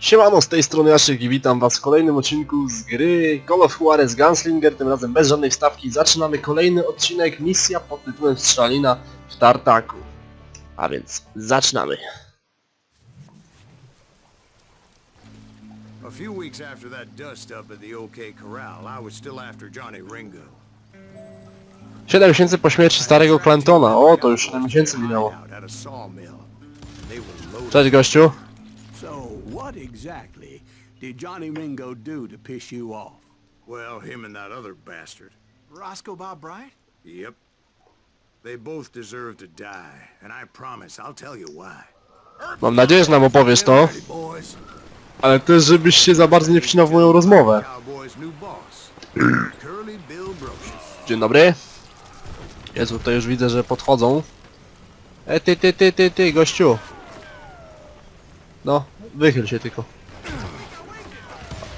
Siemano, z tej strony Jaszek i witam was w kolejnym odcinku z gry Call of Juarez Gunslinger, tym razem bez żadnej wstawki. Zaczynamy kolejny odcinek, misja pod tytułem Strzelina w Tartaku. A więc zaczynamy. A few weeks after that dust up at the OK Corral, I was still after Johnny Ringo. 7 miesięcy po śmierci starego Clantona. O, to już 7 miesięcy minęło. Cześć gościu. What exactly did Johnny Ringo do to piss you off? Well, him and that other bastard. Roscoe Bob Bright? Yep. They both deserve to die, and I promise I'll tell you why. Mam nadzieję, że nam opowiesz to, ale też żebyś się za bardzo nie wcinał w moją rozmowę. Dzień dobry. Jezu, to już widzę, że podchodzą. E, ty, ty, ty, ty, ty, gościu. No, wychyl się tylko.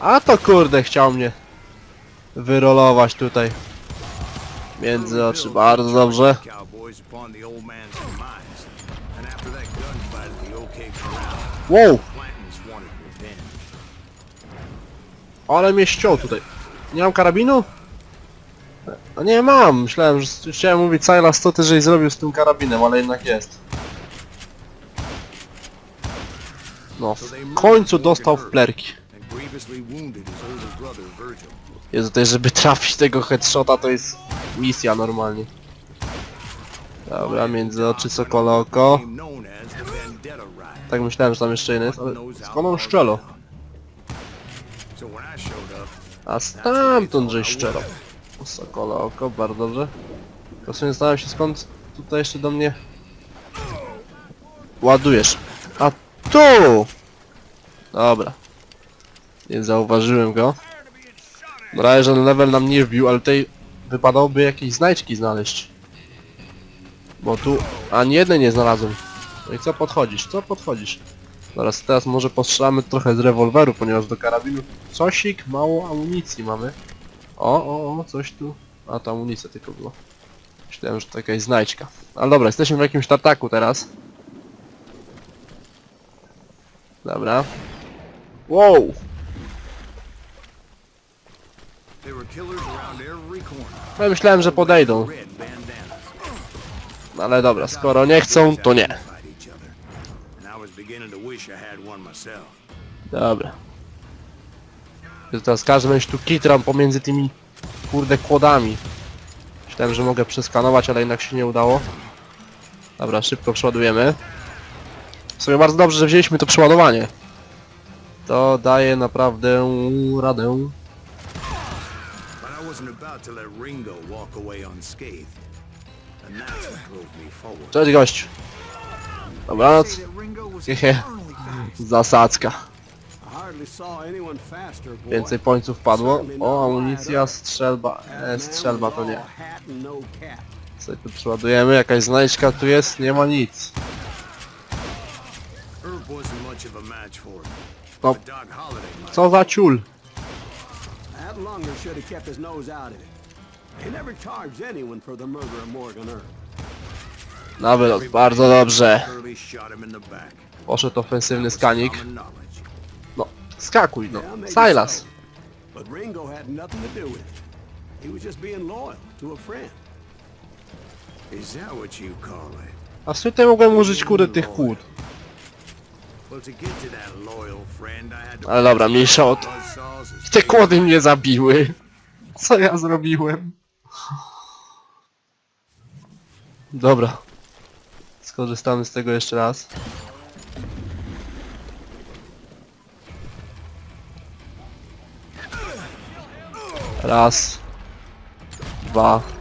A to kurde, chciał mnie wyrolować tutaj. Między oczy, bardzo dobrze. Wow, ale mnie ściął tutaj. Nie mam karabinu? No nie mam, myślałem, że chciałem mówić Silas, co ty żeś zrobił z tym karabinem, ale jednak jest. No, w końcu dostał Virgil. Jezu, tutaj żeby trafić tego headshota to jest misja normalnie. Dobra, między oczy sokole oko. Tak myślałem, że tam jeszcze jeden jest, ale skąd on szczelo? A stamtąd żeś szczelo. Sokole oko, bardzo dobrze. Tylko sobie zastanawiam się skąd tutaj jeszcze do mnie ładujesz. A tu! Dobra. Nie zauważyłem go. Na razie żaden level nam nie wbił, ale tutaj wypadałoby jakieś znajdźki znaleźć. Bo tu ani jednej nie znalazłem. No i co podchodzisz? Co podchodzisz? Teraz, teraz może postrzelamy trochę z rewolweru, ponieważ do karabinu cosik, mało amunicji mamy. O, o, o, coś tu. A to amunicja tylko była. Myślałem, że to jakaś znajdźka. Ale dobra, jesteśmy w jakimś tartaku teraz. Dobra. Wow! Ja myślałem, że podejdą. Bandanas. Ale dobra, skoro nie chcą, to nie. Dobra. Teraz każdy będzie tu kitram pomiędzy tymi kurde kłodami. Myślałem, że mogę przeskanować, ale jednak się nie udało. Dobra, szybko przeładujemy. W sumie bardzo dobrze, że wzięliśmy to przeładowanie. To daje naprawdę radę. But I wasn't about to let Ringo walk away unscathed. And that's what drove me forward. Cześć gość. Dobranoc. Hehe. Zasadzka. I hardly saw anyone faster, boy. Więcej pońców padło. O, amunicja, strzelba. E, strzelba to nie. Hat and no cap. Tu przeładujemy. Jakaś znajdźka tu jest? Nie ma nic. Might. co za ciul. That lunger should have kept his nose out of it. He never charged anyone for the murder of Morgan Earp. Na wylot, bardzo dobrze. Poszedł ofensywny skanik. No, skakuj no. Silas. so. But Ringo had nothing to do with it. He was just being loyal to a friend. Is that what you call it? A w sumie tutaj mogłem użyć kurde tych kłód. Ale dobra, mniejsza od... Te kłody mnie zabiły. Co ja zrobiłem? Dobra. Skorzystamy z tego jeszcze raz. Raz. Dwa.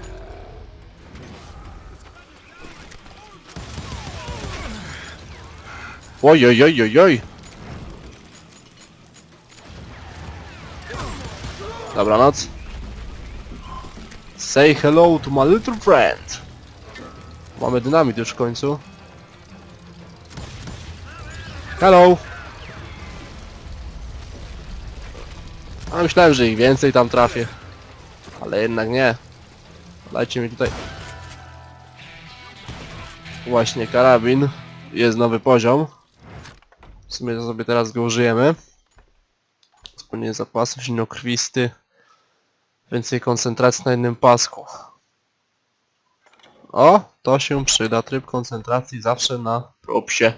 Oj, oj, oj, oj, oj. Dobranoc. Say hello to my little friend. Mamy dynamit już w końcu. Hello. A myślałem, że ich więcej tam trafię. Ale jednak nie. Dajcie mi tutaj. Właśnie karabin. Jest nowy poziom. W sumie to sobie teraz go użyjemy. Spełnienie zapasu, zimnokrwisty. Więcej koncentracji na jednym pasku. O, to się przyda. Tryb koncentracji zawsze na propsie.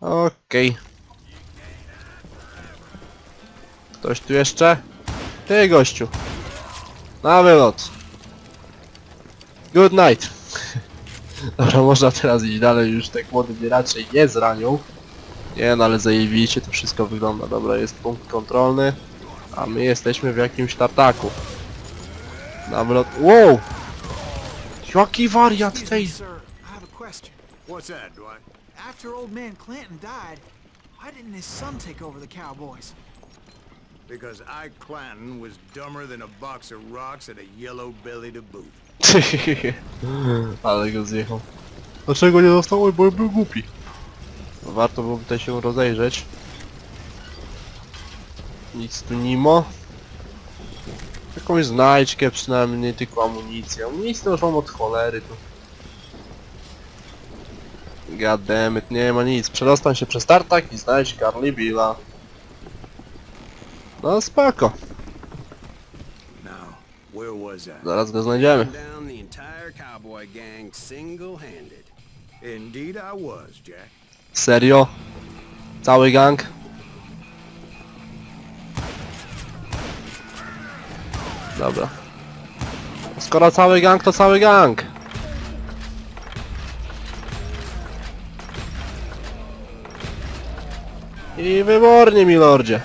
Okej. Ktoś tu jeszcze? Ty gościu. Na wylot. Good night. Dobra, można teraz iść dalej, już te kłody mnie raczej nie zranią. Nie no, ale zajebiście to wszystko wygląda. Dobra, jest punkt kontrolny. A my jesteśmy w jakimś tartaku. Na wylot... Wow! Jaki wariat tej... What's that, Dwight? After old man Clinton died, why didn't his son take over the Cowboys? Because Clanton was dumber than a box of rocks and a yellow belly to boot. Ale go zjechał. Dlaczego nie zostało? Bo był głupi. Warto byłoby tutaj się rozejrzeć. Nic tu nie ma. Jakąś znajdźkę przynajmniej, tylko amunicję. Amunicję już mam od cholery tu. Goddammit, nie ma nic. Przedostań się przez tartak i znajdź Carly Billa. No spoko. Now, where was I? Zaraz go znajdziemy. Serio? Cały gang? Dobra. Skoro cały gang, to cały gang. I wybornie, milordzie.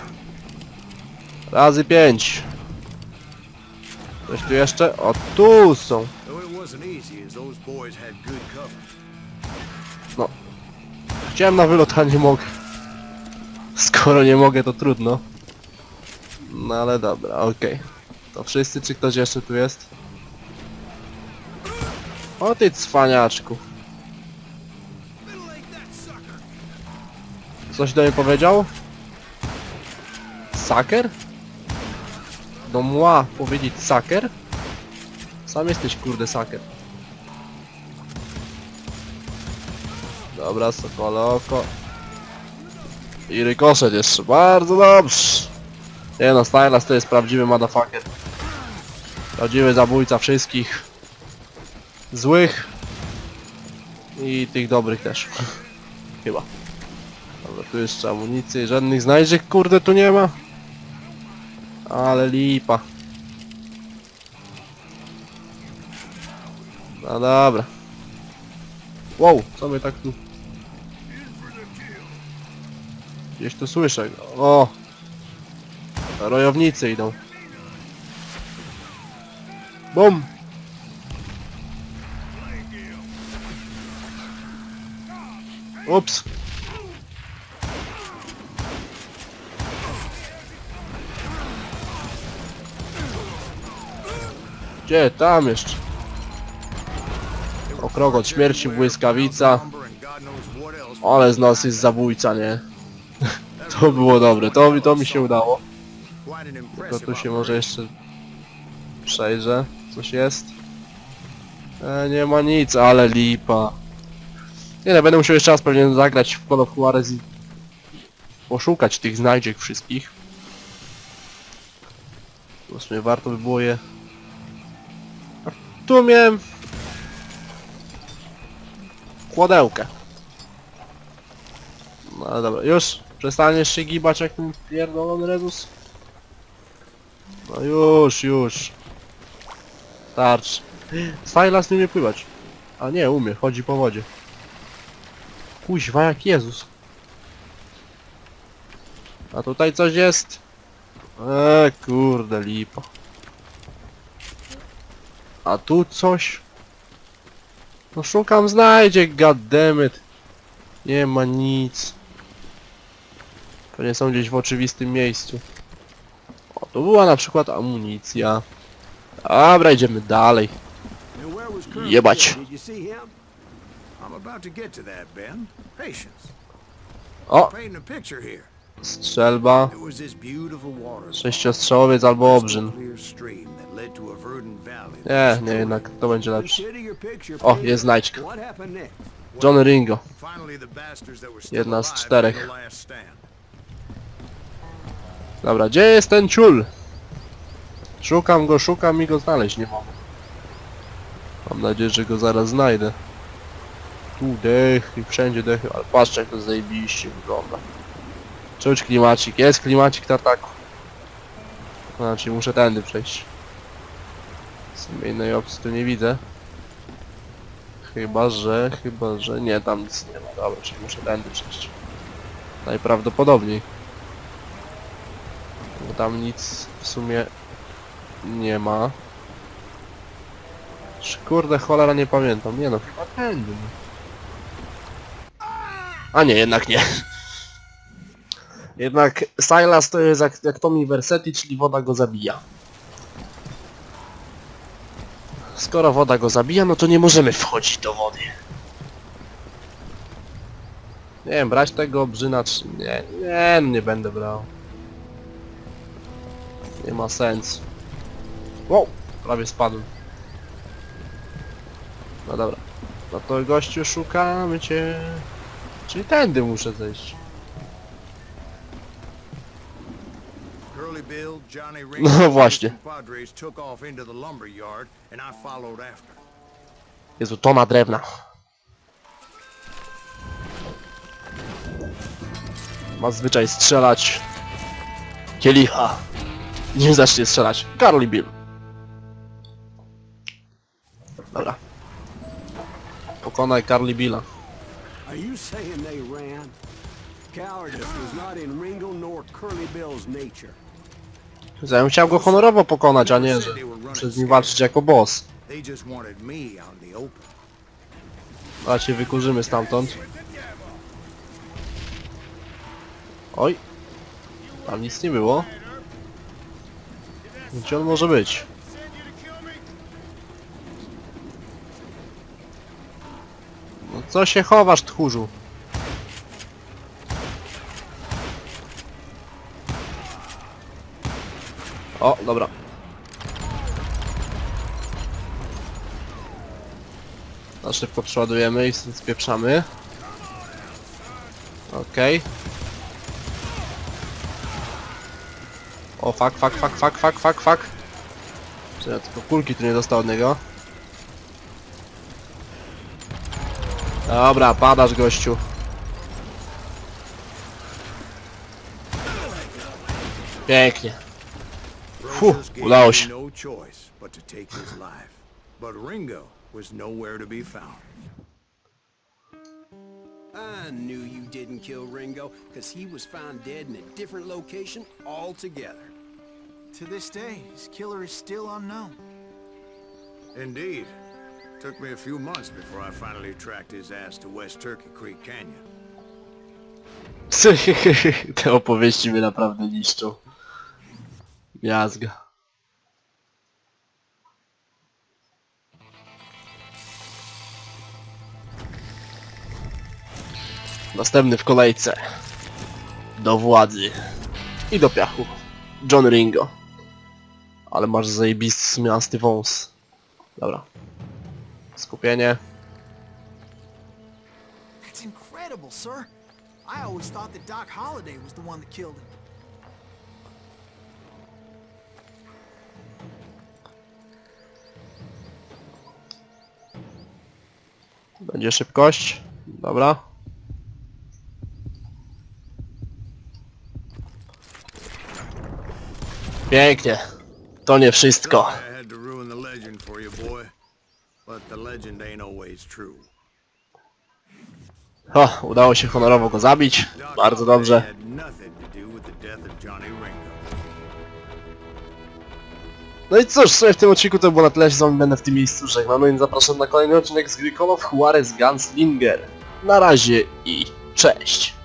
Razy pięć. Coś tu jeszcze? O, tu są. Cover. Chciałem na wylot, a nie mogę. Skoro nie mogę, to trudno. No ale dobra, okej. To wszyscy, czy ktoś jeszcze tu jest? O ty cwaniaczku. Coś do mnie powiedział? Saker? Do mła powiedzieć saker? Sam jesteś kurde saker. Dobra, sokole oko. I rykoszet jeszcze, bardzo dobrze. Nie no, Stylas to jest prawdziwy motherfucker. Prawdziwy zabójca wszystkich złych i tych dobrych też. Chyba. Dobra, tu jeszcze amunicji, żadnych znajdziek kurde tu nie ma. Ale lipa. No dobra. Wow, co my tak tu... Gdzieś tu słyszę. O! Rojownicy idą. Bum! Ups! Gdzie? Tam jeszcze. Okrog śmierci, błyskawica. Ale z nas jest zabójca, nie? To było dobre, to, mi- to mi się udało. Impressive tu się może jeszcze przejrzę. Coś jest? E, nie ma nic, ale lipa. Nie no, będę musiał jeszcze raz pewnie zagrać w Call of Juarez i poszukać tych znajdziek wszystkich. W sumie warto by było je... Tu miałem... Kładełkę. No ale dobra, już przestaniesz się gibać jak ten pierdolony Rezus? No już, już. Tarcz. Stylas nie umie pływać. A nie, umie, chodzi po wodzie. Kuźwa jak Jezus. A tutaj coś jest? Eee, kurde lipa. A tu coś? No szukam znajdzie, goddammit. Nie ma nic. Pewnie są gdzieś w oczywistym miejscu. O, tu była na przykład amunicja. Dobra, idziemy dalej. Jebać. O, strzelba. Sześciostrzałowiec albo obrzyn. Nie, nie, jednak to będzie lepsze. O, jest znajdźka. John Ringo. Jedna z czterech. Dobra, gdzie jest ten ciul? Szukam go, szukam i go znaleźć nie mogę. Mam nadzieję, że go zaraz znajdę. Tu dechy, wszędzie dechy, ale patrzcie jak to zajebiście wygląda. Czuć klimacik, jest klimacik tartaku. Znaczy muszę tędy przejść. Sumie innej opcji tu nie widzę. Chyba, że, chyba, że nie, tam nic nie ma. Dobra, czyli muszę tędy przejść. Najprawdopodobniej. Bo tam nic w sumie nie ma. Kurde, cholera nie pamiętam. Nie no, chyba tędy. A nie, jednak nie. Jednak Silas to jest jak, jak Tommy Versetti, czyli woda go zabija. Skoro woda go zabija, no to nie możemy wchodzić do wody. Nie wiem, brać tego brzyna czy... Nie, nie, nie będę brał. Nie ma sensu. Wow, prawie spadłem. No dobra. No to gościu szukamy cię. Czyli tędy muszę zejść. followed after. Jezu, tona drewna. Ma zwyczaj strzelać. Kielicha. Nie zacznie strzelać. Carly Bill. Dobra. Pokonaj Carly Billa. Are you saying they ran? Cowardice was not in Ringo nor Curly Bill's nature. Ja bym chciał go honorowo pokonać, a nie, że przez nim walczyć jako boss. They just wanted me out in the open. A cię wykurzymy stamtąd. Oj. Tam nic nie było. Gdzie on może być? No co się chowasz, tchórzu? O, dobra. Na szybko przeładujemy i stąd spieprzamy. Okej. O, fuck, fuck, fuck, fuck, fuck, fuck, fuck. Ja tylko kulki tu nie dostał od niego. Dobra, padasz gościu. Pięknie. Rogers udało się. no choice but to take his life. But Ringo was nowhere to be found. I knew you didn't kill Ringo, because he was found dead in a different location altogether. To this day, his killer is still unknown. Indeed. Took me a few months before I finally tracked his ass to West Turkey Creek Canyon. Te opowieści mnie naprawdę niszczą. Jazga. Następny w kolejce. Do władzy. I do piachu. John Ringo. Ale masz zajebisty smiasty wąs. Dobra. Skupienie. That's incredible, sir. I always thought that Doc Holliday was the one that killed him. Będzie szybkość. Dobra. Pięknie. To nie wszystko. I had to ruin the legend for you, boy. But the legend ain't always true. O, udało się honorowo go zabić. Bardzo dobrze. had nothing to do with the death of Johnny No i cóż, w tym odcinku to było na tyle, że będę w tym miejscu żegnał. No i zapraszam na kolejny odcinek z gry Call of Juarez Gunslinger. Na razie i cześć.